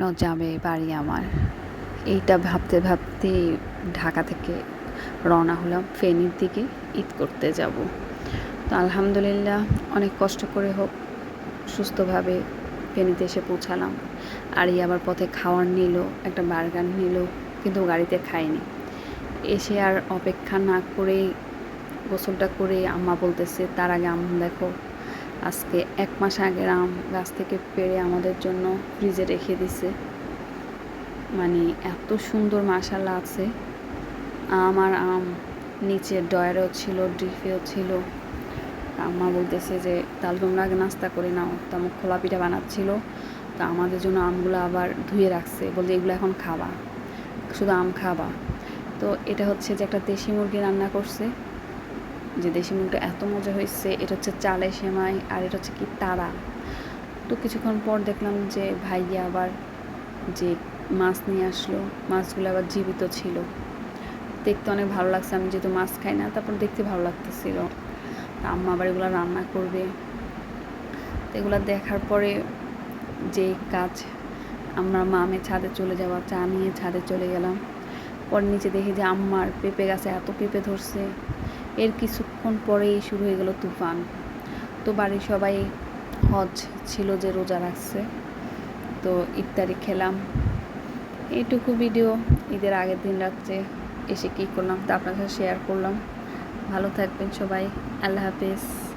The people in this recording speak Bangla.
স্বপ্ন যাবে বাড়ি আমার। এইটা ভাবতে ভাবতে ঢাকা থেকে রওনা হলাম, ফেনীর দিকে ঈদ করতে যাব। তো আলহামদুলিল্লাহ অনেক কষ্ট করে হোক, সুস্থভাবে ফেনীতে এসে পৌঁছালাম। আর এই আবার পথে খাওয়ার নিল, একটা বার্গার নিল, কিন্তু গাড়িতে খাইনি। এসে আর অপেক্ষা না করেই গোসলটা করে আম্মা বলতেছে, তার আগে আম দেখো। আজকে এক মাস আগের আম গাছ থেকে পেড়ে আমাদের জন্য ফ্রিজে রেখে দিছে। মানে এত সুন্দর মাসাল্লা আছে। আম আর আম, নিচে ডয়ারেও ছিল ড্রিফেও ছিল। আম্মা বলতেছে যে, তাহলে তোমরা আগে নাস্তা করে নাও। তো আমার খোলা পিঠা বানাচ্ছিল। তা আমাদের জন্য আমগুলো আবার ধুয়ে রাখছে। বলছে, এগুলো এখন খাবা। শুধু আম খাবা। তো এটা হচ্ছে যে একটা দেশি মুরগি রান্না করছে। যে দেশি মুরগিটা এত মজা হয়েছে, এটা হচ্ছে চালে সেমাই আর এটা হচ্ছে কি তারা। তো কিছুক্ষণ পর দেখলাম যে ভাইয়া আবার যে মাছ নিয়ে আসলো, মাছগুলো আবার জীবিত ছিল। দেখতে অনেক ভালো লাগছে, আমি যেহেতু মাছ খাই না, তারপর দেখতে ভালো লাগতেছিল। আম্মা আবার এগুলো রান্না করবে। এগুলো দেখার পরে যে কাজ, আমরা মামে ছাদে চলে যাওয়া, চা নিয়ে ছাদে চলে গেলাম। পর নিচে দেখি যে আম্মার পেঁপে গাছে এত পেঁপে ধরছে। এর কিছুক্ষণ পরেই শুরু হয়ে গেল তুফান। তো বাড়ির সবাই হজ ছিল যে রোজা রাখছে। তো ইফতারি খেলাম। এইটুকু ভিডিও ঈদের আগের দিন রাত্রে এসে কী করলাম তা আপনার সাথে শেয়ার করলাম। ভালো থাকবেন সবাই, আল্লাহ হাফিজ।